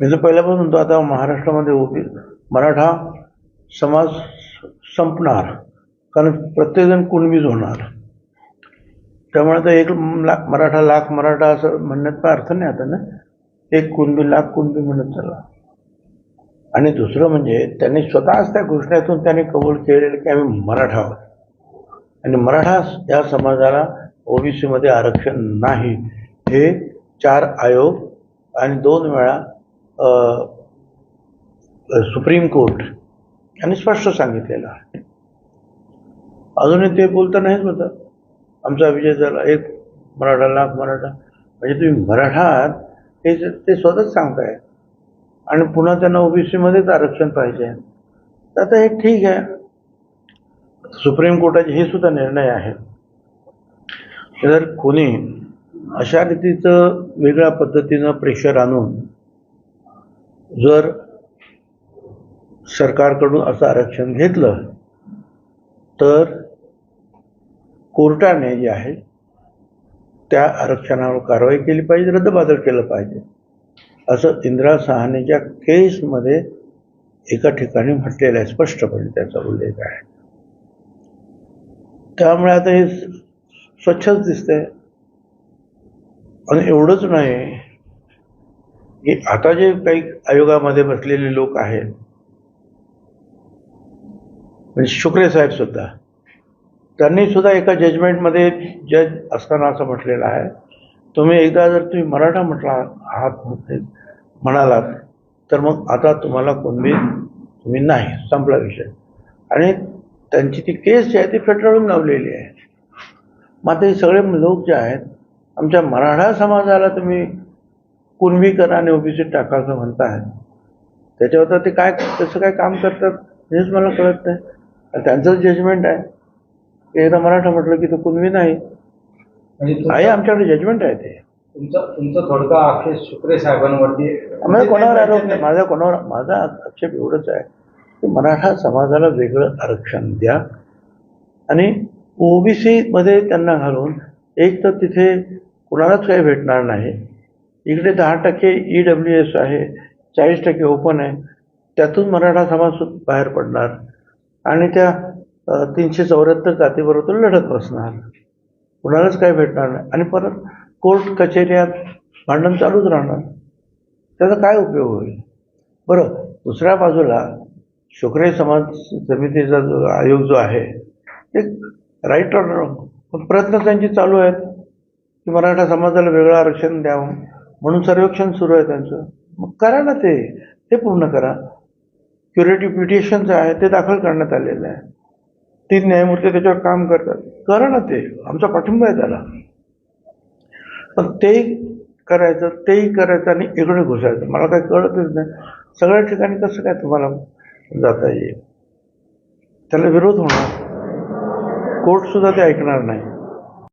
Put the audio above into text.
मी तर पहिल्यापासून म्हणतो आता महाराष्ट्रामध्ये ओबी मराठा समाज संपणार कारण प्रत्येकजण कुणबीज होणार. त्यामुळे आता एक लाख मराठा लाख मराठा असं म्हणण्यात पण अर्थ नाही आता ना? एक कुणबी लाख कुणबी म्हणत चालला आणि दुसरं म्हणजे त्यांनी स्वतःच त्या घोषणेतून त्यांनी कबूल केलेलं की आम्ही मराठा आहोत. आणि मराठा या समाजाला ओबीसीमध्ये आरक्षण नाही. हे चार आयोग आणि दोन वेळा सुप्रीम कोर्ट यांनी स्पष्ट सांगितलेलं आहे. अजूनही ते बोलता नाहीच होतं आमचा विजय झाला. एक मराठा लाख मराठा. म्हणजे तुम्ही मराठा आहात हे ते स्वतःच सांगताय. आणि पुन्हा त्यांना ओबीसीमध्येच आरक्षण पाहिजे. तर आता हे ठीक आहे. सुप्रीम कोर्टाचे हे सुद्धा निर्णय आहे जर कोणी अशा रीतीचं वेगळ्या पद्धतीनं प्रेशर आणून जर सरकारकडून असं आरक्षण घेतलं तर कोर्टाने जे आहे त्या आरक्षणावर कारवाई केली पाहिजे रद्दबादल केलं पाहिजे. असं इंदिरा सहानेच्या केसमध्ये एका ठिकाणी म्हटलेलं आहे स्पष्टपणे त्याचा उल्लेख आहे. त्यामुळे आता हे स्वच्छच दिसतंय. आणि एवढंच नाही की आता जे काही आयोगामध्ये बसलेले लोक आहेत म्हणजे शुक्रे साहेब सुद्धा त्यांनी सुद्धा एका जजमेंटमध्ये जज असताना असं म्हटलेलं आहे तुम्ही एकदा जर तुम्ही मराठा म्हटला आहात म्हणालात तर मग आता तुम्हाला कोणबी तुम्ही नाही संपला विषय. आणि त्यांची ती केस जी आहे ती फेटाळून लावलेली आहे. मग हे सगळे लोक जे आहेत आमच्या मराठा समाजाला तुम्ही कुणबी करा आणि ओबीसी टाका असं म्हणताय त्याच्यावर तर ते काय कसं काय काम करतात हेच मला कळत नाही. त्यांचं जजमेंट आहे. एकदा मराठा म्हटलं की तो कुणबी नाही. म्हणजे आहे आमच्याकडे जजमेंट आहे ते. तुमचं तुमचं थोडका आक्षेप शुक्रे साहेबांवरती माझा कोणावर आरोप नाही. माझा कोणावर माझा आक्षेप एवढंच आहे की मराठा समाजाला वेगळं आरक्षण द्या. आणि ओबीसी मध्ये त्यांना घालून एक तर तिथे कुणालाच काही भेटणार नाही. इकडे दहा टक्के ई डब्ल्यू एस आहे चाळीस टक्के ओपन आहे. त्यातून मराठा समाज बाहेर पडणार आणि त्या तीनशे चौऱ्याहत्तर जातीबरोबर लढत बसणार. कुणालाच काही भेटणार नाही. आणि परत कोर्ट कचेऱ्यात भांडण चालूच राहणार. त्याचा काय उपयोग होईल? बरं दुसऱ्या बाजूला शुक्रे समाज समितीचा जो आयोग जो आहे ते राईट ऑर पण प्रयत्न त्यांचे चालू आहेत की मराठा समाजाला वेगळं आरक्षण द्यावं. म्हणून सर्वेक्षण सुरू आहे त्यांचं. मग करा ना ते. ते पूर्ण करा. क्युरेटिव्ह पिटिशन जे आहे ते दाखल करण्यात आलेलं आहे. तीन न्यायमूर्ती त्याच्यावर काम करतात. करा ना ते. आमचा पाठिंबा आहे त्याला. पण तेही करायचं तेही करायचं आणि इकडे घुसायचं. मला काही कळतच नाही. सगळ्या ठिकाणी कसं काय तुम्हाला जाता येईल? त्याला विरोध होणार. कोर्टसुद्धा ते ऐकणार नाही.